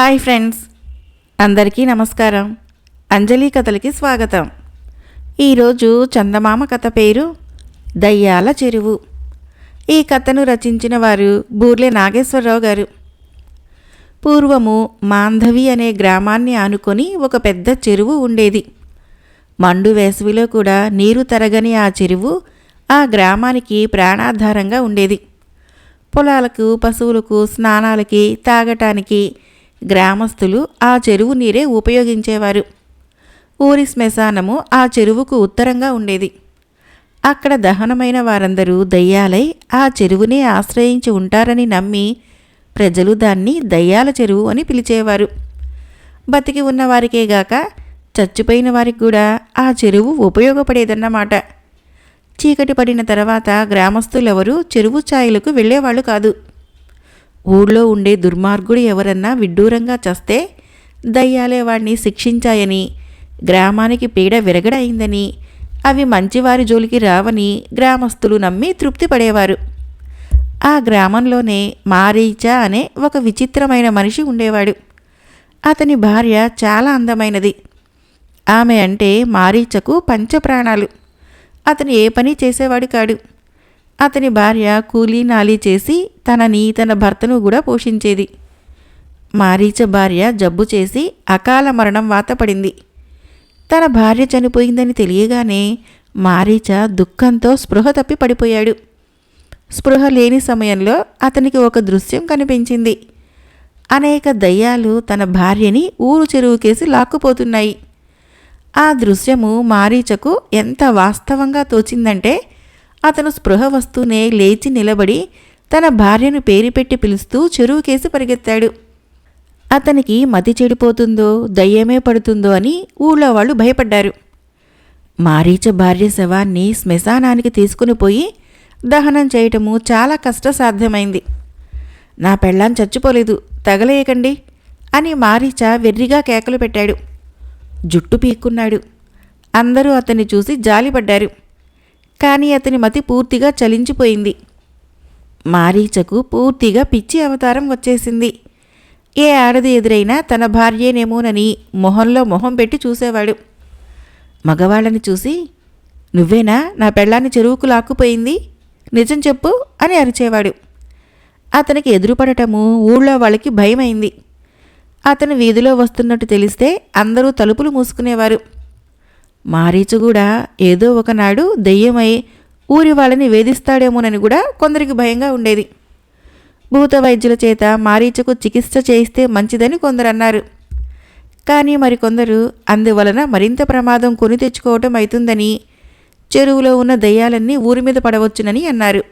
Hi friends. అందరికీ నమస్కారం. అంజలి కథలకి స్వాగతం. ఈరోజు చందమామ కథ పేరు దయ్యాల చెరువు. ఈ కథను రచించిన వారు బూర్లె నాగేశ్వరరావు గారు. పూర్వము మాంధవి అనే గ్రామాన్ని ఆనుకొని ఒక పెద్ద చెరువు ఉండేది. మండు వేసవిలో కూడా నీరు తరగని ఆ చెరువు ఆ గ్రామానికి ప్రాణాధారంగా ఉండేది. పొలాలకు పశువులకు స్నానాలకి తాగటానికి గ్రామస్తులు ఆ చెరువు నీరే ఉపయోగించేవారు. ఊరి శ్మశానము ఆ చెరువుకు ఉత్తరంగా ఉండేది. అక్కడ దహనమైన వారందరూ దయ్యాలై ఆ చెరువునే ఆశ్రయించి ఉంటారని నమ్మి ప్రజలు దాన్ని దయ్యాల చెరువు అని పిలిచేవారు. బతికి ఉన్నవారికే గాక చచ్చిపోయిన వారికి కూడా ఆ చెరువు ఉపయోగపడేదన్నమాట. చీకటి పడిన తర్వాత గ్రామస్తులెవరూ చెరువు ఛాయలకు వెళ్ళేవాళ్ళు కాదు. ఊళ్ళో ఉండే దుర్మార్గుడు ఎవరన్నా విడ్డూరంగా చస్తే దయ్యాలే వాడిని శిక్షించాయని గ్రామానికి పీడ విరగడైందని అవి మంచివారి జోలికి రావని గ్రామస్తులు నమ్మి తృప్తి పడేవారు ఆ గ్రామంలోనే మారీచ అనే ఒక విచిత్రమైన మనిషి ఉండేవాడు. అతని భార్య చాలా అందమైనది. ఆమె అంటే మారీచకు పంచప్రాణాలు. అతను ఏ పని చేసేవాడు కాడు. అతని భార్య కూలీ నాలీ చేసి తనని తన భర్తను కూడా పోషించేది. మారీచ భార్య జబ్బు చేసి అకాల మరణం వాతపడింది. తన భార్య చనిపోయిందని తెలియగానే మారీచ దుఃఖంతో స్పృహ తప్పి పడిపోయాడు. స్పృహ లేని సమయంలో అతనికి ఒక దృశ్యం కనిపించింది. అనేక దయ్యాలు తన భార్యని ఊరు చెరువుకేసి లాక్కుపోతున్నాయి. ఆ దృశ్యము మారీచకు ఎంత వాస్తవంగా తోచిందంటే అతను స్పృహ వస్తూనే లేచి నిలబడి తన భార్యను పేరు పెట్టి పిలుస్తూ చెరువుకేసి పరిగెత్తాడు. అతనికి మతి చెడిపోతుందో దయ్యమే పడుతుందో అని ఊళ్ళో వాళ్ళు భయపడ్డారు. మారీచ భార్య శవాన్ని శ్మశానానికి తీసుకుని పోయి దహనం చేయటము చాలా కష్టసాధ్యమైంది. నా పెళ్ళాం చచ్చిపోలేదు తగలేయకండి అని మారీచ వెర్రిగా కేకలు పెట్టాడు. జుట్టు పీక్కున్నాడు. అందరూ అతన్ని చూసి జాలిపడ్డారు. కానీ అతని మతి పూర్తిగా చలించిపోయింది. మారీచకు పూర్తిగా పిచ్చి అవతారం వచ్చేసింది. ఏ ఆడది ఎదురైనా తన భార్యేనేమోనని మొహంలో మొహం పెట్టి చూసేవాడు. మగవాళ్ళని చూసి నువ్వేనా? నా పెళ్ళాన్ని చెరువుకు లాక్కుపోయింది? నిజం చెప్పు అని అరిచేవాడు. అతనికి ఎదురుపడటము ఊళ్ళో వాళ్ళకి భయమైంది. అతను వీధిలో వస్తున్నట్టు తెలిస్తే అందరూ తలుపులు మూసుకునేవారు. మారీచు కూడా ఏదో ఒకనాడు దెయ్యమై ఊరి వాళ్ళని వేధిస్తాడేమోనని కూడా కొందరికి భయంగా ఉండేది. భూత వైద్యుల చేత మారీచకు చికిత్స చేయిస్తే మంచిదని కొందరు అన్నారు కానీ మరికొందరు అందువలన మరింత ప్రమాదం కొని తెచ్చుకోవటం అవుతుందని చెరువులో ఉన్న దయ్యాలన్నీ ఊరి మీద పడవచ్చునని అన్నారు.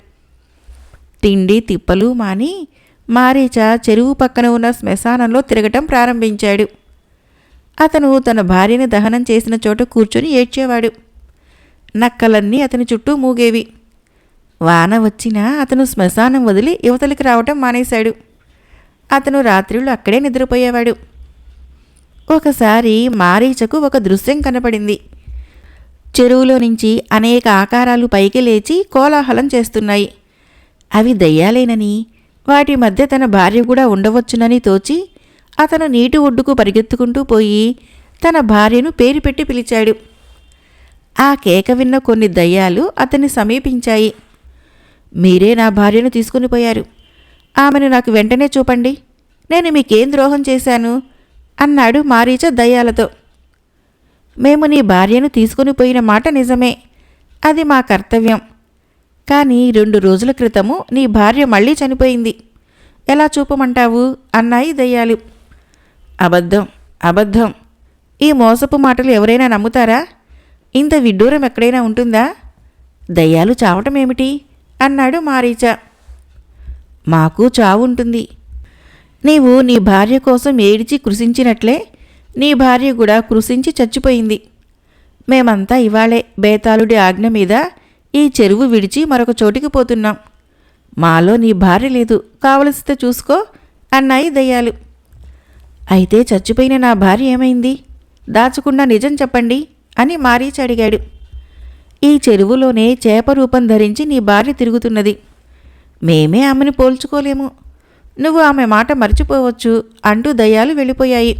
తిండి తిప్పలు మాని మారీచ చెరువు పక్కన ఉన్న శ్మశానంలో తిరగటం ప్రారంభించాడు. అతను తన భార్యని దహనం చేసిన చోట కూర్చొని ఏడ్చేవాడు. నక్కలన్నీ అతని చుట్టూ మూగేవి. వాన వచ్చినా అతను శ్మశానం వదిలి యువతలకి రావటం మానేశాడు. అతను రాత్రిళ్ళు అక్కడే నిద్రపోయేవాడు. ఒకసారి మారీచకు ఒక దృశ్యం కనపడింది. చెరువులో నుంచి అనేక ఆకారాలు పైకి లేచి కోలాహలం చేస్తున్నాయి. అవి దయ్యాలేనని వాటి మధ్య తన భార్య కూడా ఉండవచ్చునని తోచి అతను నీటి ఒడ్డుకు పరిగెత్తుకుంటూ పోయి తన భార్యను పేరు పెట్టి పిలిచాడు. ఆ కేక విన్న కొన్ని దయ్యాలు అతన్ని సమీపించాయి. మీరే నా భార్యను తీసుకుని పోయారు. ఆమెను నాకు వెంటనే చూపండి. నేను మీకేం ద్రోహం చేశాను? అన్నాడు మారీచ దయ్యాలతో. మేము నీ భార్యను తీసుకుని పోయిన మాట నిజమే. అది మా కర్తవ్యం. కానీ రెండు రోజుల క్రితము నీ భార్య మళ్ళీ చనిపోయింది. ఎలా చూపమంటావు? అన్నాయి దయ్యాలు. అబద్ధం అబద్ధం. ఈ మోసపు మాటలు ఎవరైనా నమ్ముతారా? ఇంత విడ్డూరం ఎక్కడైనా ఉంటుందా? దయ్యాలు చావటం ఏమిటి అన్నాడు మారీచ. మాకు చావు ఉంటుంది. నీవు నీ భార్య కోసం ఏడిచి కృషించినట్లే నీ భార్య కూడా కృషించి చచ్చిపోయింది. మేమంతా ఇవాళే బేతాళుడి ఆజ్ఞ మీద ఈ చెరువు విడిచి మరొక చోటికి పోతున్నాం. మాలో నీ భార్య లేదు. కావలసితే చూసుకో అన్నాయి దయ్యాలు. అయితే చచ్చిపోయిన నా భార్య ఏమైంది? దాచకుండా నిజం చెప్పండి అని మారీచి అడిగాడు. ఈ చెరువులోనే చేప రూపం ధరించి నీ భార్య తిరుగుతున్నది. మేమే ఆమెను పోల్చుకోలేము. నువ్వు ఆమె మాట మర్చిపోవచ్చు అంటూ దయ్యాలు వెళ్ళిపోయాయి.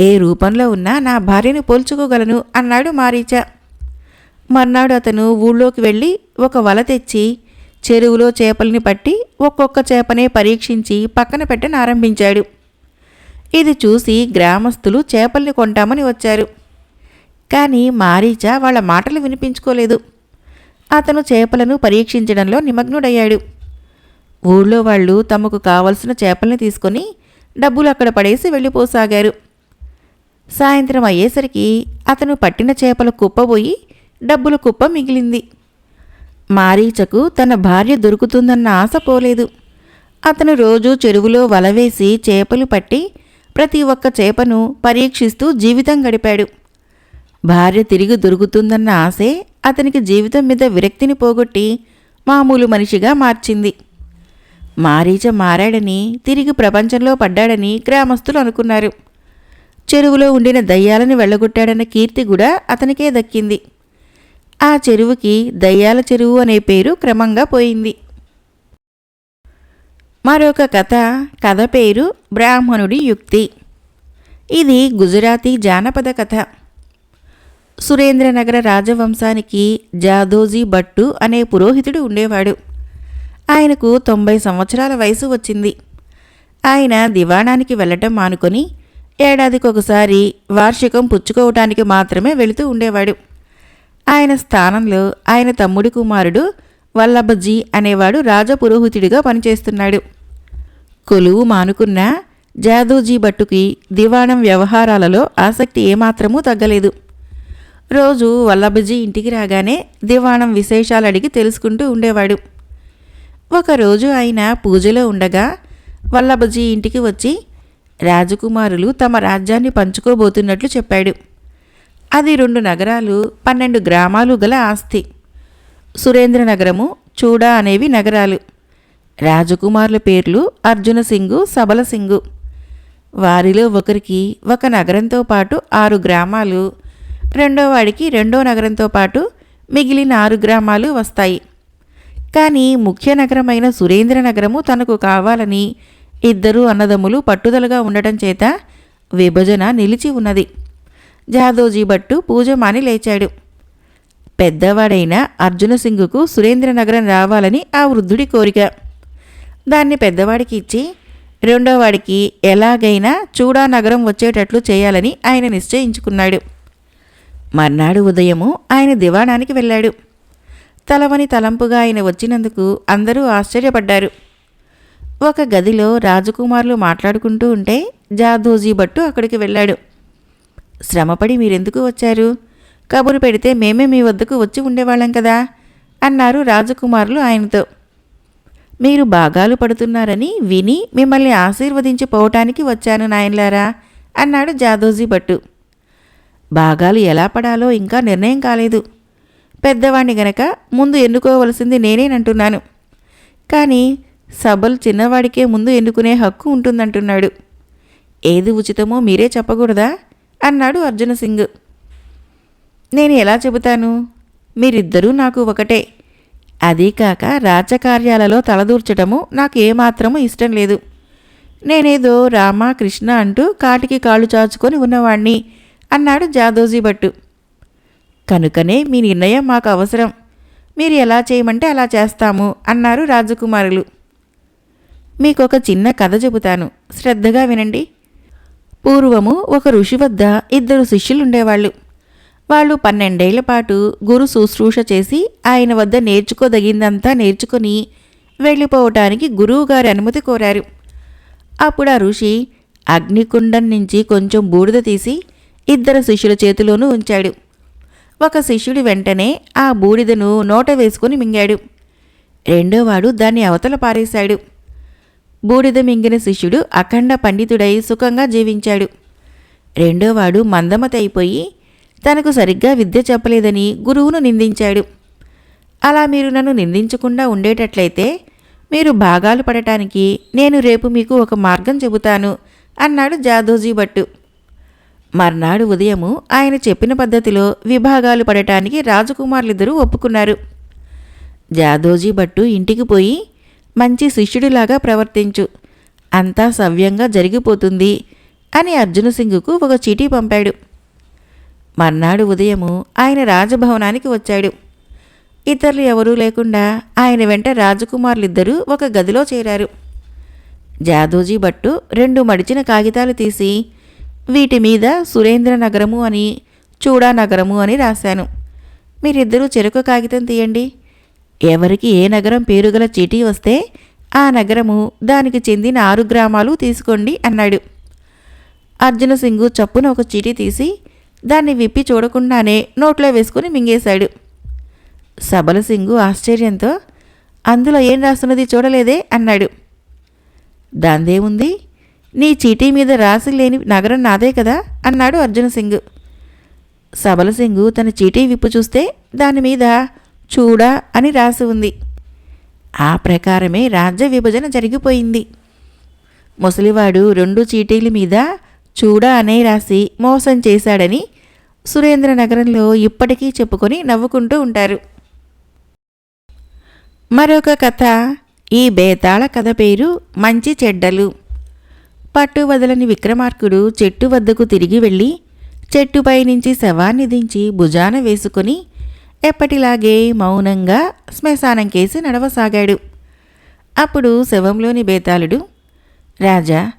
ఏ రూపంలో ఉన్నా నా భార్యను పోల్చుకోగలను అన్నాడు మారీచ. మర్నాడు అతను ఊళ్ళోకి వెళ్ళి ఒక వల తెచ్చి చెరువులో చేపల్ని పట్టి ఒక్కొక్క చేపనే పరీక్షించి పక్కన పెట్టని ఆరంభించాడు. ఇది చూసి గ్రామస్తులు చేపల్ని కొంటామని వచ్చారు. కానీ మారీచ వాళ్ళ మాటలు వినిపించుకోలేదు. అతను చేపలను పరీక్షించడంలో నిమగ్నుడయ్యాడు. ఊళ్ళో వాళ్ళు తమకు కావలసిన చేపల్ని తీసుకొని డబ్బులు అక్కడ పడేసి వెళ్ళిపోసాగారు. సాయంత్రం అయ్యేసరికి అతను పట్టిన చేపల కుప్పబోయి డబ్బుల కుప్ప మిగిలింది. మారీచకు తన భార్య దొరుకుతుందన్న ఆశ పోలేదు. అతను రోజూ చెరువులో వలవేసి చేపలు పట్టి ప్రతి ఒక్క చేపను పరీక్షిస్తూ జీవితం గడిపాడు. భార్య తిరిగి దొరుకుతుందన్న ఆశే అతనికి జీవితం మీద విరక్తిని పోగొట్టి మామూలు మనిషిగా మార్చింది. మారీచ మారాడని తిరిగి ప్రపంచంలో పడ్డాడని గ్రామస్తులు అనుకున్నారు. చెరువులో ఉండిన దయ్యాలను వెళ్ళగొట్టాడన్న కీర్తి కూడా అతనికే దక్కింది. ఆ చెరువుకి దయ్యాల చెరువు అనే పేరు క్రమంగా పోయింది. మరొక కథ కథ పేరు బ్రాహ్మణుడి యుక్తి. ఇది గుజరాతీ జానపద కథ. సురేంద్రనగర రాజవంశానికి జాదోజీ భట్టు అనే పురోహితుడు ఉండేవాడు. ఆయనకు తొంభై సంవత్సరాల వయసు వచ్చింది. ఆయన దివాణానికి వెళ్ళటం మానుకొని ఏడాదికొకసారి వార్షికం పుచ్చుకోవటానికి మాత్రమే వెళుతూ ఉండేవాడు. ఆయన స్థానంలో ఆయన తమ్ముడి కుమారుడు వల్లభజీ అనేవాడు రాజపురోహితుడిగా పనిచేస్తున్నాడు. కొలువు మానుకున్న జాదోజీ భట్టుకి దివాణం వ్యవహారాలలో ఆసక్తి ఏమాత్రమూ తగ్గలేదు. రోజు వల్లభజీ ఇంటికి రాగానే దివాణం విశేషాలు అడిగి తెలుసుకుంటూ ఉండేవాడు. ఒకరోజు ఆయన పూజలో ఉండగా వల్లభజీ ఇంటికి వచ్చి రాజకుమారులు తమ రాజ్యాన్ని పంచుకోబోతున్నట్లు చెప్పాడు. అది రెండు నగరాలు పన్నెండు గ్రామాలు గల ఆస్తి. సురేంద్రనగరము చూడా అనేవి నగరాలు. రాజకుమారుల పేర్లు అర్జున సింగు సబల సింగు. వారిలో ఒకరికి ఒక నగరంతో పాటు ఆరు గ్రామాలు రెండో వాడికి రెండో నగరంతో పాటు మిగిలిన ఆరు గ్రామాలు వస్తాయి. కానీ ముఖ్య నగరమైన సురేంద్ర నగరము తనకు కావాలని ఇద్దరు అన్నదమ్ములు పట్టుదలగా ఉండటం చేత విభజన నిలిచి ఉన్నది. జాదోజీ భట్టు పూజమాని లేచాడు. పెద్దవాడైన అర్జున సింగుకు సురేంద్రనగరం రావాలని ఆ వృద్ధుడి కోరిక. దాన్ని పెద్దవాడికి ఇచ్చి రెండోవాడికి ఎలాగైనా చూడా నగరం వచ్చేటట్లు చేయాలని ఆయన నిశ్చయించుకున్నాడు. మర్నాడు ఉదయము ఆయన దివాణానికి వెళ్ళాడు. తలవని తలంపుగా ఆయన వచ్చినందుకు అందరూ ఆశ్చర్యపడ్డారు. ఒక గదిలో రాజకుమారులు మాట్లాడుకుంటూ ఉంటే జాదోజీ భట్టు అక్కడికి వెళ్ళాడు. శ్రమపడి మీరెందుకు వచ్చారు? కబురు పెడితే మేమే మీ వద్దకు వచ్చి ఉండేవాళ్ళం కదా అన్నారు రాజకుమారులు ఆయనతో. మీరు భాగాలు పడుతున్నారని విని మిమ్మల్ని ఆశీర్వదించి పోవటానికి వచ్చాను నాయన్లారా అన్నాడు జాదోజీ భట్టు. భాగాలు ఎలా పడాలో ఇంకా నిర్ణయం కాలేదు. పెద్దవాణ్ణి గనక ముందు ఎన్నుకోవలసింది నేనేనంటున్నాను. కానీ సభలు చిన్నవాడికే ముందు ఎన్నుకునే హక్కు ఉంటుందంటున్నాడు. ఏది ఉచితమో మీరే చెప్పకూడదా? అన్నాడు అర్జున సింగ్ నేను ఎలా చెబుతాను? మీరిద్దరూ నాకు ఒకటే. అదీ కాక రాజకార్యాలలో తలదూర్చటము నాకు ఏమాత్రమూ ఇష్టం లేదు. నేనేదో రామ కృష్ణ అంటూ కాటికి కాళ్ళు చాచుకొని ఉన్నవాణ్ణి అన్నాడు జాదోజీ భట్టు. కనుకనే మీ నిర్ణయం మాకు అవసరం. మీరు ఎలా చేయమంటే అలా చేస్తాము అన్నారు రాజకుమారులు. మీకొక చిన్న కథ చెబుతాను. శ్రద్ధగా వినండి. పూర్వము ఒక ఋషి వద్ద ఇద్దరు శిష్యులుండేవాళ్ళు. వాళ్ళు పన్నెండేళ్ళ పాటు గురు శుశ్రూష చేసి ఆయన వద్ద నేర్చుకోదగిందంతా నేర్చుకుని వెళ్ళిపోవటానికి గురువుగారి అనుమతి కోరారు. అప్పుడు ఆ ఋషి అగ్నికుండం నుంచి కొంచెం బూడిద తీసి ఇద్దరు శిష్యుల చేతిలోనూ ఉంచాడు. ఒక శిష్యుడు వెంటనే ఆ బూడిదను నోట వేసుకుని మింగాడు. రెండోవాడు దాన్ని అవతల పారేశాడు. బూడిద మింగిన శిష్యుడు అఖండ పండితుడై సుఖంగా జీవించాడు. రెండోవాడు మందమతైపోయి అయిపోయి తనకు సరిగ్గా విద్య చెప్పలేదని గురువును నిందించాడు. అలా మీరు నన్ను నిందించకుండా ఉండేటట్లయితే మీరు భాగాలు పడటానికి నేను రేపు మీకు ఒక మార్గం చెబుతాను అన్నాడు జాదోజీ భట్టు. మర్నాడు ఉదయము ఆయన చెప్పిన పద్ధతిలో విభాగాలు పడటానికి రాజకుమారులిద్దరూ ఒప్పుకున్నారు. జాదోజీ భట్టు ఇంటికి పోయి మంచి శిష్యుడిలాగా ప్రవర్తించు. అంతా సవ్యంగా జరిగిపోతుంది అని అర్జున సింగ్కు ఒక చీటీ పంపాడు. మర్నాడు ఉదయము ఆయన రాజభవనానికి వచ్చాడు. ఇతరులు ఎవరూ లేకుండా ఆయన వెంట రాజకుమారులిద్దరూ ఒక గదిలో చేరారు. జాదోజీ భట్టు రెండు మడిచిన కాగితాలు తీసి వీటి మీద సురేంద్ర నగరము అని చూడా నగరము అని రాశాను. మీరిద్దరూ చెరుకు కాగితం తీయండి. ఎవరికి ఏ నగరం పేరుగల చీటీ వస్తే ఆ నగరము దానికి చెందిన ఆరు గ్రామాలు తీసుకోండి అన్నాడు. అర్జున సింగు చప్పున ఒక చీటీ తీసి దాన్ని విప్పి చూడకుండానే నోట్లో వేసుకుని మింగేశాడు. సబల సింగు ఆశ్చర్యంతో అందులో ఏం రాస్తున్నది చూడలేదే? అన్నాడు. దాందేముంది నీ చీటీ మీద రాసి లేని నగరం నాదే కదా? అన్నాడు అర్జున సింగ్. సబల సింగు తన చీటీ విప్పు చూస్తే దాని మీద చూడా అని రాసి ఉంది. ఆ ప్రకారమే రాజ్య విభజన జరిగిపోయింది. ముసలివాడు రెండు చీటీల మీద చూడా అనే రాసి మోసం చేశాడని సురేంద్ర నగరంలో ఇప్పటికీ చెప్పుకొని నవ్వుకుంటూ ఉంటారు. మరొక కథ ఈ బేతాళ కథ పేరు మంచి చెడ్డలు. పట్టు వదలని విక్రమార్కుడు చెట్టు వద్దకు తిరిగి వెళ్ళి చెట్టుపై నుంచి శవాన్ని దించి భుజాన వేసుకుని ఎప్పటిలాగే మౌనంగా శ్మశానం కేసి నడవసాగాడు. అప్పుడు శవంలోని బేతాళుడు రాజా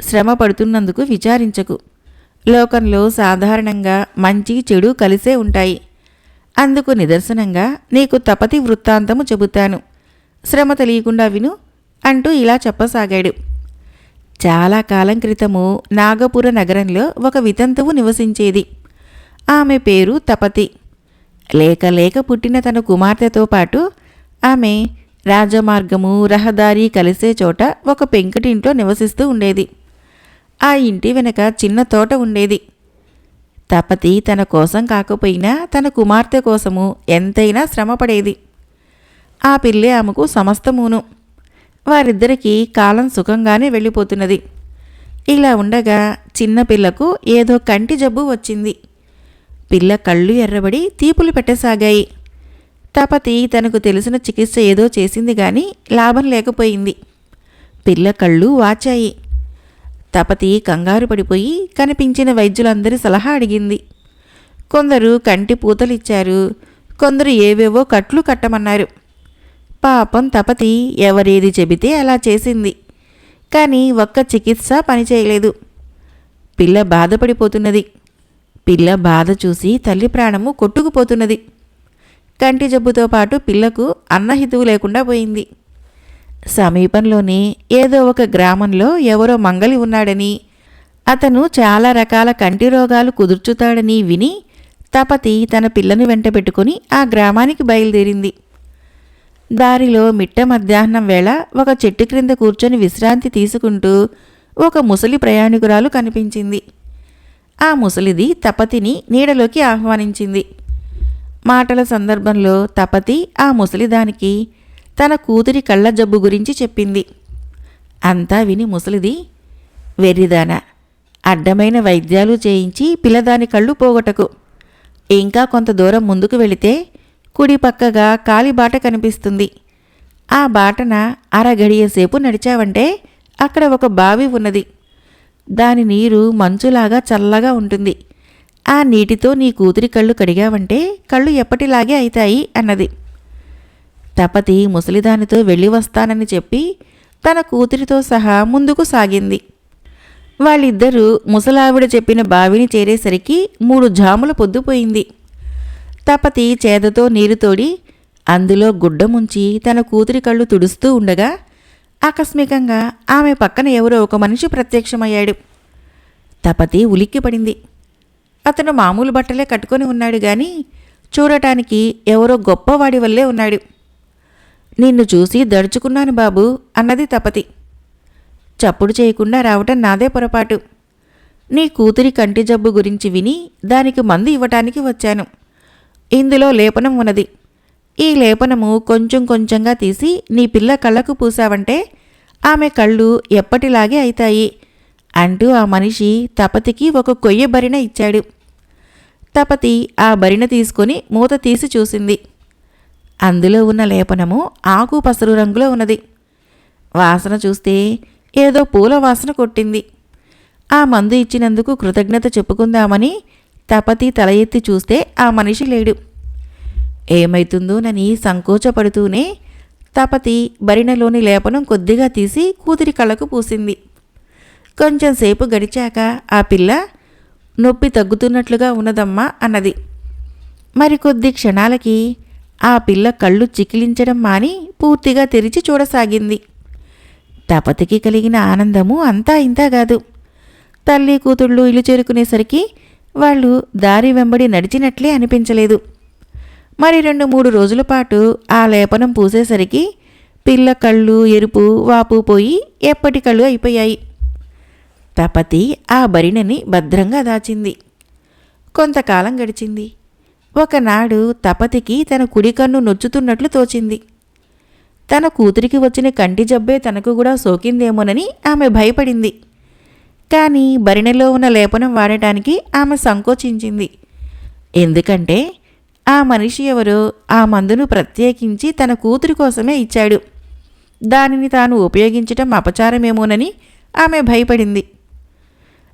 శ్రమ పడుతున్నందుకు విచారించకు. లోకంలో సాధారణంగా మంచి చెడు కలిసే ఉంటాయి. అందుకు నిదర్శనంగా నీకు తపతి వృత్తాంతము చెబుతాను. శ్రమ తెలియకుండా విను అంటూ ఇలా చెప్పసాగాడు. చాలా కాలం క్రితము నాగపుర నగరంలో ఒక వితంతువు నివసించేది. ఆమె పేరు తపతి. లేక లేక పుట్టిన తన కుమార్తెతో పాటు ఆమె రాజమార్గము రహదారి కలిసే చోట ఒక పెంకుటింట్లో నివసిస్తూ ఉండేది. ఆ ఇంటి వెనక చిన్న తోట ఉండేది. తపతి తన కోసం కాకపోయినా తన కుమార్తె కోసము ఎంతైనా శ్రమపడేది. ఆ పిల్లే ఆమెకు సమస్తమును. వారిద్దరికీ కాలం సుఖంగానే వెళ్ళిపోతున్నది. ఇలా ఉండగా చిన్నపిల్లకు ఏదో కంటి జబ్బు వచ్చింది. పిల్ల కళ్ళు ఎర్రబడి తీపులు పెట్టసాగాయి. తపతి తనకు తెలిసిన చికిత్స ఏదో చేసింది గాని లాభం లేకపోయింది. పిల్ల కళ్ళు వాచాయి. తపతి కంగారు పడిపోయి కనిపించిన వైద్యులందరి సలహా అడిగింది. కొందరు కంటి పూతలిచ్చారు. కొందరు ఏవేవో కట్లు కట్టమన్నారు. పాపం తపతి ఎవరేది చెబితే అలా చేసింది. కానీ ఒక్క చికిత్స పనిచేయలేదు పిల్ల బాధపడిపోతున్నది. పిల్ల బాధ చూసి తల్లి ప్రాణము కొట్టుకుపోతున్నది. కంటి జబ్బుతో పాటు పిల్లకు అన్నహితువు లేకుండా పోయింది. సమీపంలోనే ఏదో ఒక గ్రామంలో ఎవరో మంగలి ఉన్నాడని అతను చాలా రకాల కంటి రోగాలు కుదుర్చుతాడని విని తపతి తన పిల్లను వెంటబెట్టుకుని ఆ గ్రామానికి బయలుదేరింది. దారిలో మిట్ట మధ్యాహ్నం వేళ ఒక చెట్టు క్రింద కూర్చొని విశ్రాంతి తీసుకుంటూ ఒక ముసలి ప్రయాణికురాలు కనిపించింది. ఆ ముసలిది తపతిని నీడలోకి ఆహ్వానించింది. మాటల సందర్భంలో తపతి ఆ ముసలిదానికి తన కూతురి కళ్ళ జబ్బు గురించి చెప్పింది. అంతా విని ముసలిది వెర్రిదాన అడ్డమైన వైద్యాలు చేయించి పిల్లదాని కళ్ళు పోగొటకు ఇంకా కొంత దూరం ముందుకు వెళితే కుడి పక్కగా కాలిబాట కనిపిస్తుంది. ఆ బాటన అరగడియసేపు నడిచావంటే అక్కడ ఒక బావి ఉన్నది. దాని నీరు మంచులాగా చల్లగా ఉంటుంది. ఆ నీటితో నీ కూతురి కళ్ళు కడిగావంటే కళ్ళు ఎప్పటిలాగే అవుతాయి అన్నది. తపతి ముసలిదానితో వెళ్ళి వస్తానని చెప్పి తన కూతురితో సహా ముందుకు సాగింది. వాళ్ళిద్దరూ ముసలావిడ చెప్పిన బావిని చేరేసరికి మూడు జాముల పొద్దుపోయింది తపతి చేదతో నీరు తోడి అందులో గుడ్డ ముంచి తన కూతురి కళ్ళు తుడుస్తూ ఉండగా ఆకస్మికంగా ఆమె పక్కన ఎవరో ఒక మనిషి ప్రత్యక్షమయ్యాడు. తపతి ఉలిక్కిపడింది. అతను మామూలు బట్టలే కట్టుకొని ఉన్నాడు గాని చూడటానికి ఎవరో గొప్పవాడి వల్లే ఉన్నాడు. నిన్ను చూసి దడుచుకున్నాను బాబు అన్నది తపతి. చప్పుడు చేయకుండా రావటం నాదే పొరపాటు. నీ కూతురి కంటి జబ్బు గురించి విని దానికి మందు ఇవ్వటానికి వచ్చాను. ఇందులో లేపనం ఉన్నది. ఈ లేపనము కొంచెం కొంచెంగా తీసి నీ పిల్ల కళ్ళకు పూసావంటే ఆమె కళ్ళు ఎప్పటిలాగే అవుతాయి అంటూ ఆ మనిషి తపతికి ఒక కొయ్య బరిన ఇచ్చాడు. తపతి ఆ బరిన తీసుకొని మూత తీసి చూసింది. అందులో ఉన్న లేపనము ఆకు పసరు రంగులో ఉన్నది. వాసన చూస్తే ఏదో పూల వాసన కొట్టింది. ఆ మందు ఇచ్చినందుకు కృతజ్ఞత చెప్పుకుందామని తపతి తల ఎత్తి చూస్తే ఆ మనిషి లేడు. ఏమైతుందోనని సంకోచపడుతూనే తపతి బరిణలోని లేపనం కొద్దిగా తీసి కూతురి కళ్ళకు పూసింది. కొంచెం సేపు గడిచాక ఆ పిల్ల నొప్పి తగ్గుతున్నట్లుగా ఉన్నదమ్మా అన్నది. మరికొద్ది క్షణాలకి ఆ పిల్ల కళ్ళు చికిలించడం మాని పూర్తిగా తెరిచి చూడసాగింది. తపతికి కలిగిన ఆనందము అంతా ఇంతా కాదు. తల్లి కూతుళ్ళు ఇల్లు చేరుకునేసరికి వాళ్ళు దారి వెంబడి నడిచినట్లే అనిపించలేదు. మరి రెండు మూడు రోజుల పాటు ఆ లేపనం పూసేసరికి పిల్ల కళ్ళు ఎరుపు వాపు పోయి ఎప్పటి కళ్ళు అయిపోయాయి. తపతి ఆ బరిణని భద్రంగా దాచింది. కొంతకాలం గడిచింది. ఒకనాడు తపతికి తన కుడి కన్ను నొచ్చుతున్నట్లు తోచింది. తన కూతురికి వచ్చిన కంటి జబ్బే తనకు కూడా సోకిందేమోనని ఆమె భయపడింది. కానీ బరిణెలో ఉన్న లేపనం వాడటానికి ఆమె సంకోచించింది. ఎందుకంటే ఆ మనిషి ఎవరో ఆ మందును ప్రత్యేకించి తన కూతురి కోసమే ఇచ్చాడు. దానిని తాను ఉపయోగించటం అపచారమేమోనని ఆమె భయపడింది.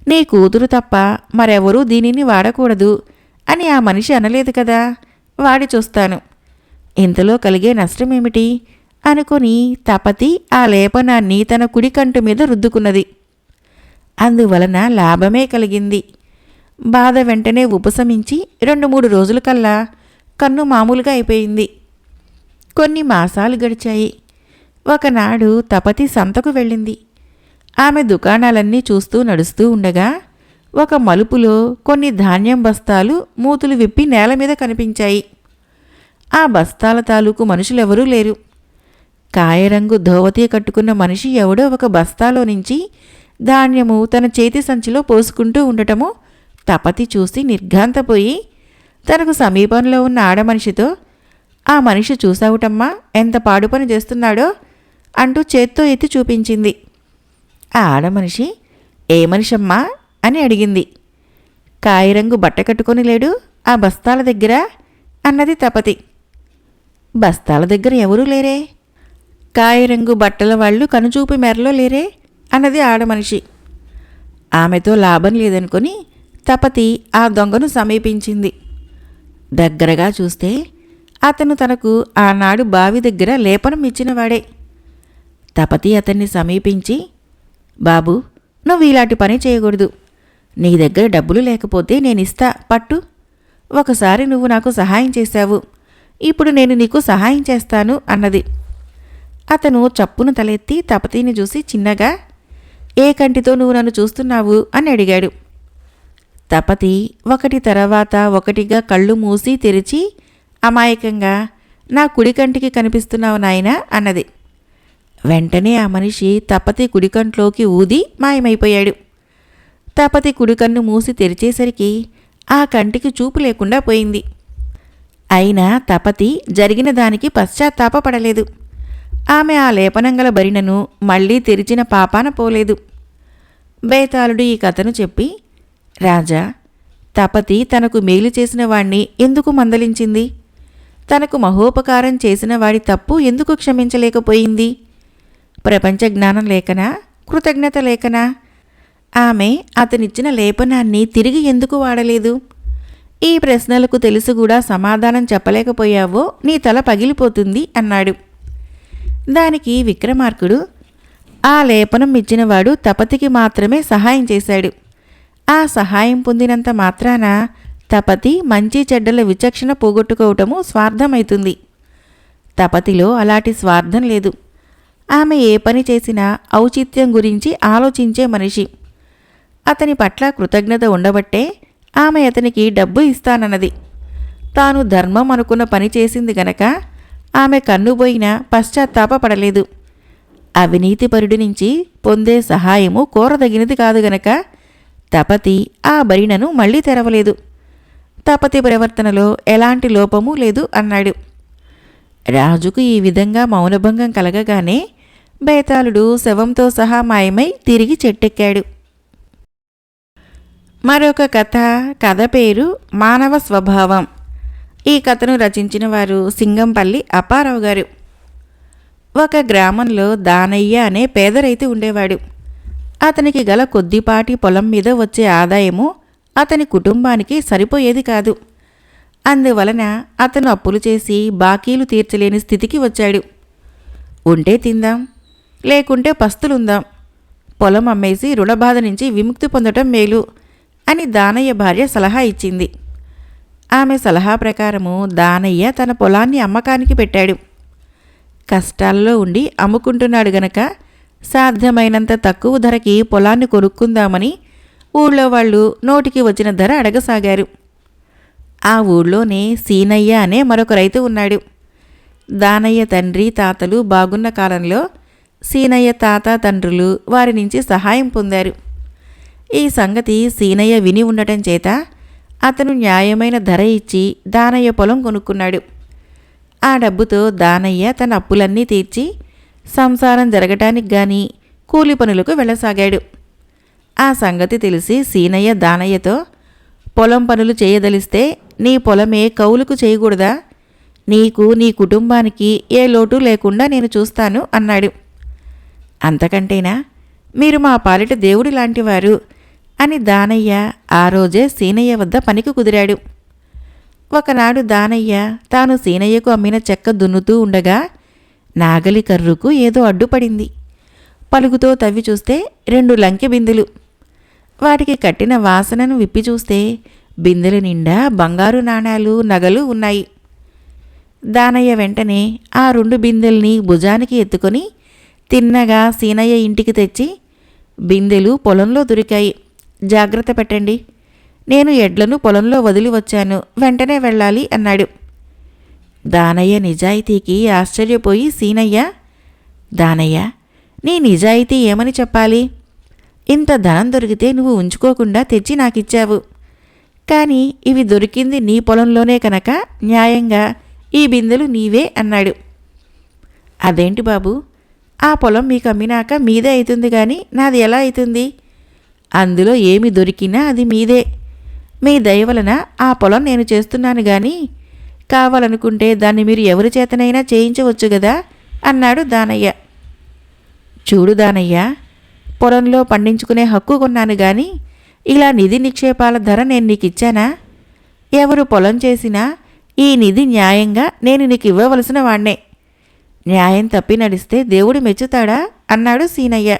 నీ కూతురు తప్ప మరెవరూ దీనిని వాడకూడదు. అని ఆ మనిషి అనలేదు కదా? వాడి చూస్తాను. ఇంతలో కలిగే నష్టమేమిటి? అనుకొని తపతి ఆ లేపనాన్ని తన కుడి కంటు మీద రుద్దుకున్నది. అందువలన లాభమే కలిగింది. బాధ వెంటనే ఉపశమించి రెండు మూడు రోజుల కల్లా కన్ను మామూలుగా అయిపోయింది. కొన్ని మాసాలు గడిచాయి. ఒకనాడు తపతి సంతకు వెళ్ళింది. ఆమె దుకాణాలన్నీ చూస్తూ నడుస్తూ ఉండగా ఒక మలుపులో కొన్ని ధాన్యం బస్తాలు మూతులు విప్పి నేల మీద కనిపించాయి. ఆ బస్తాల తాలూకు మనుషులెవరూ లేరు. కాయరంగు ధోవతి కట్టుకున్న మనిషి ఎవడో ఒక బస్తాలో నుంచి ధాన్యము తన చేతి సంచిలో పోసుకుంటూ ఉండటము తపతి చూసి నిర్ఘాంతపోయి తనకు సమీపంలో ఉన్న ఆడమనిషితో ఆ మనిషి చూసావుటమ్మా ఎంత పాడు పని చేస్తున్నాడో అంటూ చేత్తో ఎత్తి చూపించింది. ఆ ఆడమనిషి ఏ మనిషమ్మా అని అడిగింది. కాయరంగు బట్ట కట్టుకొని లేడు. ఆ బస్తాల దగ్గర అన్నది తపతి. బస్తాల దగ్గర ఎవరూ లేరే? కాయరంగు బట్టల వాళ్ళు కనుచూపు మేరలో లేరే? అన్నది ఆడమనిషి ఆమెతో లాభం లేదనుకొని తపతి ఆ దొంగను సమీపించింది. దగ్గరగా చూస్తే అతను తనకు ఆనాడు బావి దగ్గర లేపనం ఇచ్చినవాడే. తపతి అతన్ని సమీపించి బాబు నువ్వు ఇలాంటి పని చేయకూడదు. నీ దగ్గర డబ్బులు లేకపోతే నేనిస్తా. పట్టు. ఒకసారి నువ్వు నాకు సహాయం చేశావు. ఇప్పుడు నేను నీకు సహాయం చేస్తాను అన్నది. అతను చప్పును తలెత్తి తపతిని చూసి చిన్నగా ఏ కంటితో నువ్వు నన్ను చూస్తున్నావు అని అడిగాడు. తపతి ఒకటి తర్వాత ఒకటిగా కళ్ళు మూసి తెరిచి అమాయకంగా నా కుడి కంటికి కనిపిస్తున్నావు నాయనా అన్నది. వెంటనే ఆ మనిషి తపతి కుడికంట్లోకి ఊది మాయమైపోయాడు. తపతి కుడికన్ను మూసి తెరిచేసరికి ఆ కంటికి చూపు లేకుండా పోయింది. అయినా తపతి జరిగిన దానికి పశ్చాత్తాపపడలేదు. ఆమె ఆ లేపనంగల బరినను మళ్ళీ తెరిచిన పాపాన పోలేదు. బేతాళుడు ఈ కథను చెప్పి రాజా తపతి తనకు మేలు చేసిన వాణ్ణి ఎందుకు మందలించింది? తనకు మహోపకారం చేసిన వాడి తప్పు ఎందుకు క్షమించలేకపోయింది? ప్రపంచ జ్ఞానం లేకనా? కృతజ్ఞత లేకనా? ఆమె అతనిచ్చిన లేపనాన్ని తిరిగి ఎందుకు వాడలేదు? ఈ ప్రశ్నలకు తెలుసు కూడా సమాధానం చెప్పలేకపోయావో నీ తల పగిలిపోతుంది అన్నాడు. దానికి విక్రమార్కుడు ఆ లేపనం ఇచ్చినవాడు తపతికి మాత్రమే సహాయం చేశాడు. ఆ సహాయం పొందినంత మాత్రాన తపతి మంచి చెడ్డల విచక్షణ పోగొట్టుకోవటము స్వార్థమైతుంది. తపతిలో అలాంటి స్వార్థం లేదు. ఆమె ఏ పని చేసినా ఔచిత్యం గురించి ఆలోచించే మనిషి. అతని పట్ల కృతజ్ఞత ఉండబట్టే ఆమె అతనికి డబ్బు ఇస్తానన్నది. తాను ధర్మం అనుకున్న పని చేసింది గనక ఆమె కన్నుబోయినా పశ్చాత్తాపపడలేదు అవినీతిపరుడి నుంచి పొందే సహాయము కోరదగినది కాదు గనక తపతి ఆ బరిణను మళ్ళీ తెరవలేదు. తపతి ప్రవర్తనలో ఎలాంటి లోపము లేదు అన్నాడు. రాజుకు ఈ విధంగా మౌనభంగం కలగగానే బేతాళుడు శవంతో సహా మాయమై తిరిగి చెట్టెక్కాడు. మరొక కథ కథ పేరు మానవ స్వభావం. ఈ కథను రచించిన వారు సింగంపల్లి అప్పారావు గారు. ఒక గ్రామంలో దానయ్య అనే పేద రైతు ఉండేవాడు. అతనికి గల కొద్దిపాటి పొలం మీద వచ్చే ఆదాయము అతని కుటుంబానికి సరిపోయేది కాదు. అందువలన అతను అప్పులు చేసి బాకీలు తీర్చలేని స్థితికి వచ్చాడు. ఉంటే తిందాం లేకుంటే పస్తులుందాం. పొలం అమ్మేసి రుణబాధ నుంచి విముక్తి పొందటం మేలు. అని దానయ్య భార్య సలహా ఇచ్చింది. ఆమె సలహా ప్రకారము దానయ్య తన పొలాన్ని అమ్మకానికి పెట్టాడు. కష్టాల్లో ఉండి అమ్ముకుంటున్నాడు గనక సాధ్యమైనంత తక్కువ ధరకి పొలాన్ని కొనుక్కుందామని ఊళ్ళో వాళ్ళు నోటికి వచ్చిన ధర అడగసాగారు. ఆ ఊళ్ళోనే సీనయ్య అనే మరొక రైతు ఉన్నాడు. దానయ్య తండ్రి తాతలు బాగున్న కాలంలో సీనయ్య తాత తండ్రులు వారి నుంచి సహాయం పొందారు. ఈ సంగతి సీనయ్య విని ఉండటం చేత అతను న్యాయమైన ధర ఇచ్చి దానయ్య పొలం కొనుక్కున్నాడు. ఆ డబ్బుతో దానయ్య తన అప్పులన్నీ తీర్చి సంసారం జరగటానికి గాని కూలి పనులకు వెళ్ళసాగాడు. ఆ సంగతి తెలిసి సీనయ్య దానయ్యతో పొలం పనులు చేయదలిస్తే నీ పొలమే కౌలుకు చేయకూడదా? నీకు నీ కుటుంబానికి ఏ లోటు లేకుండా నేను చూస్తాను అన్నాడు. అంతకంటేనా? మీరు మా పాలిట దేవుడి లాంటివారు అని దానయ్య ఆ రోజే సీనయ్య వద్ద పనికి కుదిరాడు. ఒకనాడు దానయ్య తాను సీనయ్యకు అమ్మిన చెక్క దున్నుతూ ఉండగా నాగలి కర్రుకు ఏదో అడ్డుపడింది. పలుగుతో తవ్వి చూస్తే రెండు లంకె బిందెలు. వాటికి కట్టిన వాసనను విప్పి చూస్తే బిందెల నిండా బంగారు నాణాలు నగలు ఉన్నాయి. దానయ్య వెంటనే ఆ రెండు బిందెల్ని భుజానికి ఎత్తుకొని తిన్నగా సీనయ్య ఇంటికి తెచ్చి బిందెలు పొలంలో దొరికాయి. జాగ్రత్త పెట్టండి. నేను ఎడ్లను పొలంలో వదిలి వచ్చాను. వెంటనే వెళ్ళాలి అన్నాడు. దానయ్య నిజాయితీకి ఆశ్చర్యపోయి సీనయ్య దానయ్య నీ నిజాయితీ ఏమని చెప్పాలి? ఇంత ధనం దొరికితే నువ్వు ఉంచుకోకుండా తెచ్చి నాకిచ్చావు. కానీ ఇవి దొరికింది నీ పొలంలోనే కనుక న్యాయంగా. ఈ బిందెలు నీవే అన్నాడు. అదేంటి బాబు? ఆ పొలం మీకు అమ్మినాక మీదే అవుతుంది కానీ నాది ఎలా అవుతుంది అందులో ఏమి దొరికినా అది మీదే. మీ దయవలన ఆ పొలం నేను చేస్తున్నాను కానీ కావాలనుకుంటే దాన్ని మీరు ఎవరి చేతనైనా చేయించవచ్చు కదా అన్నాడు దానయ్య. చూడు దానయ్య పొలంలో పండించుకునే హక్కు కొన్నాను గాని ఇలా నిధి నిక్షేపాల ధర నేను నీకు ఇచ్చానా ఎవరు పొలం చేసినా ఈ నిధి న్యాయంగా నేను నీకు ఇవ్వవలసిన వాణ్ణే. న్యాయం తప్పి నడిస్తే దేవుడు మెచ్చుతాడా? అన్నాడు సీనయ్య.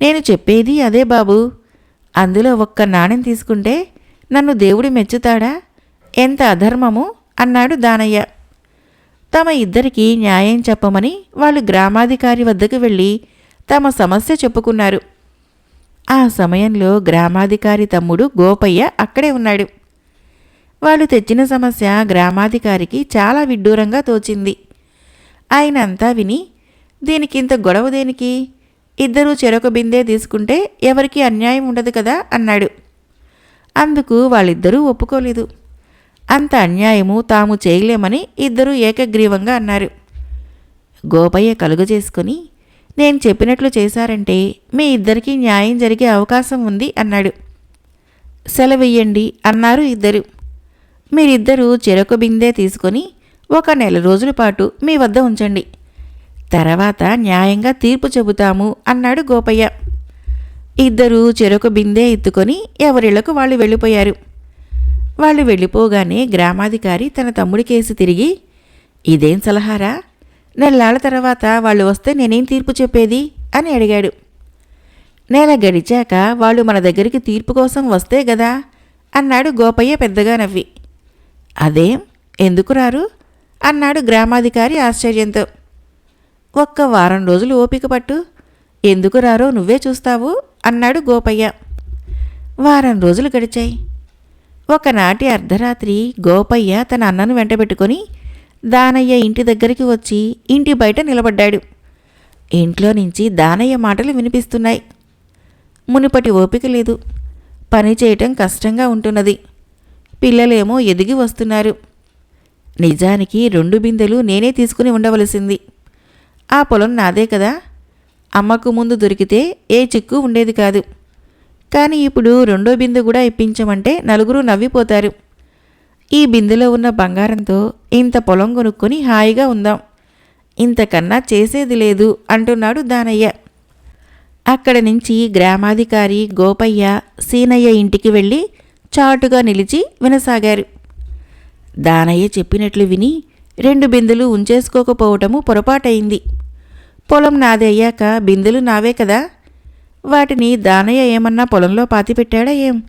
నేను చెప్పేది అదే బాబు. అందులో ఒక్క నాణ్యం తీసుకుంటే నన్ను దేవుడు మెచ్చుతాడా? ఎంత అధర్మము? అన్నాడు దానయ్య. తమ ఇద్దరికీ న్యాయం చెప్పమని వాళ్ళు గ్రామాధికారి వద్దకు వెళ్ళి తమ సమస్య చెప్పుకున్నారు. ఆ సమయంలో గ్రామాధికారి తమ్ముడు గోపయ్య అక్కడే ఉన్నాడు. వాళ్ళు తెచ్చిన సమస్య గ్రామాధికారికి చాలా విడ్డూరంగా తోచింది. ఆయన అంతా విని దీనికింత గొడవ దేనికి? ఇద్దరూ చెరొక బిందే తీసుకుంటే ఎవరికీ అన్యాయం ఉండదు కదా అన్నాడు. అందుకు వాళ్ళిద్దరూ ఒప్పుకోలేదు. అంత అన్యాయము తాము చేయలేమని ఇద్దరూ ఏకగ్రీవంగా అన్నారు. గోపయ్య కలుగు చేసుకుని నేను చెప్పినట్లు చేశారంటే మీ ఇద్దరికీ న్యాయం జరిగే అవకాశం ఉంది అన్నాడు. సెలవియ్యండి అన్నారు ఇద్దరు. మీరిద్దరూ చెరొక బిందే తీసుకొని ఒక నెల రోజుల పాటు మీ వద్ద ఉంచండి. తర్వాత న్యాయంగా తీర్పు చెబుతాము అన్నాడు గోపయ్య. ఇద్దరూ చెరొక బిందె ఎత్తుకొని ఎవరిళ్ళకు వాళ్ళు వెళ్ళిపోయారు. వాళ్ళు వెళ్ళిపోగానే గ్రామాధికారి తన తమ్ముడి కేసు తిరిగి ఇదేం సలహారా? నెల్లాళ్ళ తర్వాత వాళ్ళు వస్తే నేనేం తీర్పు చెప్పేది? అని అడిగాడు. నెల గడిచాక వాళ్ళు మన దగ్గరికి తీర్పు కోసం వస్తే గదా? అన్నాడు గోపయ్య పెద్దగా నవ్వి. అదేం? ఎందుకు రారు? అన్నాడు గ్రామాధికారి ఆశ్చర్యంతో. ఒక్క వారం రోజులు ఓపిక పట్టు. ఎందుకు రారో నువ్వే చూస్తావు అన్నాడు గోపయ్య. వారం రోజులు గడిచాయి. ఒకనాటి అర్ధరాత్రి గోపయ్య తన అన్నను వెంటబెట్టుకొని దానయ్య ఇంటి దగ్గరికి వచ్చి ఇంటి బయట నిలబడ్డాడు. ఇంట్లో నుంచి దానయ్య మాటలు వినిపిస్తున్నాయి. మునుపటి ఓపిక లేదు. పని చేయటం కష్టంగా ఉంటున్నది. పిల్లలేమో ఎదిగి వస్తున్నారు. నిజానికి రెండు బిందెలు నేనే తీసుకుని ఉండవలసింది. ఆ పొలం నాదే కదా. అమ్మకు ముందు దొరికితే ఏ చిక్కు ఉండేది కాదు. కానీ ఇప్పుడు రెండో బిందె కూడా ఇప్పించమంటే నలుగురు నవ్విపోతారు. ఈ బిందెలో ఉన్న బంగారంతో ఇంత పొలం కొనుక్కొని హాయిగా ఉందాం. ఇంతకన్నా చేసేది లేదు అంటున్నాడు దానయ్య. అక్కడి నుంచి గ్రామాధికారి గోపయ్య సీనయ్య ఇంటికి వెళ్ళి చాటుగా నిలిచి వినసాగారు. దానయ్య చెప్పినట్లు విని రెండు బిందులు ఉంచేసుకోకపోవటము పొరపాటయింది. పొలం నాది అయ్యాక బిందులు నావే కదా? వాటిని దానయ్య ఏమన్నా పొలంలో పాతిపెట్టాడా ఏం?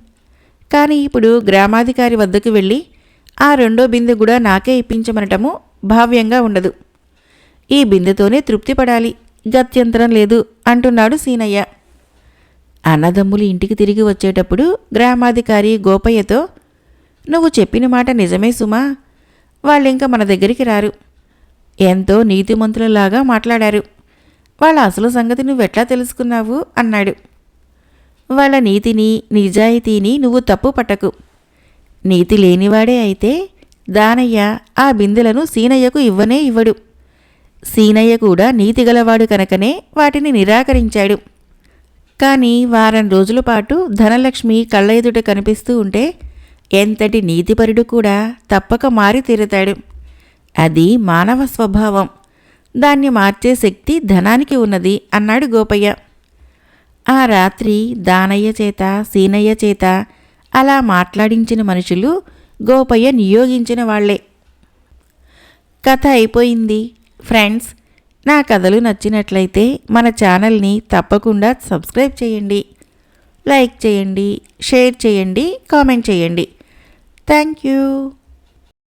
కానీ ఇప్పుడు గ్రామాధికారి వద్దకు వెళ్ళి ఆ రెండో బిందె కూడా నాకే ఇప్పించమనటము భావ్యంగా ఉండదు. ఈ బిందెతోనే తృప్తి పడాలి గత్యంతరం లేదు అంటున్నాడు సీనయ్య. అన్నదమ్ములు ఇంటికి తిరిగి వచ్చేటప్పుడు గ్రామాధికారి గోపయ్యతో నువ్వు చెప్పిన మాట నిజమే సుమా. వాళ్ళింక మన దగ్గరికి రారు. ఎంతో నీతిమంతులలాగా మాట్లాడారు. వాళ్ళ అసలు సంగతి నువ్వెట్లా తెలుసుకున్నావు? అన్నాడు. వాళ్ళ నీతిని నిజాయితీని నువ్వు తప్పు పట్టకు. నీతి లేనివాడే అయితే దానయ్య ఆ బిందెలను సీనయ్యకు ఇవ్వనే ఇవ్వడు. సీనయ్య కూడా నీతిగలవాడు కనుకనే వాటిని నిరాకరించాడు. కానీ వారం రోజుల పాటు ధనలక్ష్మి కళ్ళ ఎదుట కనిపిస్తూ ఉంటే ఎంతటి నీతిపరుడు కూడా తప్పక మారి తీరుతాడు. అది మానవ స్వభావం. దాన్ని మార్చే శక్తి ధనానికి ఉన్నది అన్నాడు గోపయ్య. ఆ రాత్రి దానయ్య చేత సీనయ్య చేత అలా మాట్లాడించిన మనుషులు గోపయ్య నియోగించిన వాళ్ళే. కథ అయిపోయింది. ఫ్రెండ్స్ నా కథలు నచ్చినట్లయితే మన ఛానల్ని తప్పకుండా సబ్స్క్రైబ్ చేయండి. లైక్ చేయండి షేర్ చేయండి కామెంట్ చేయండి. Thank you.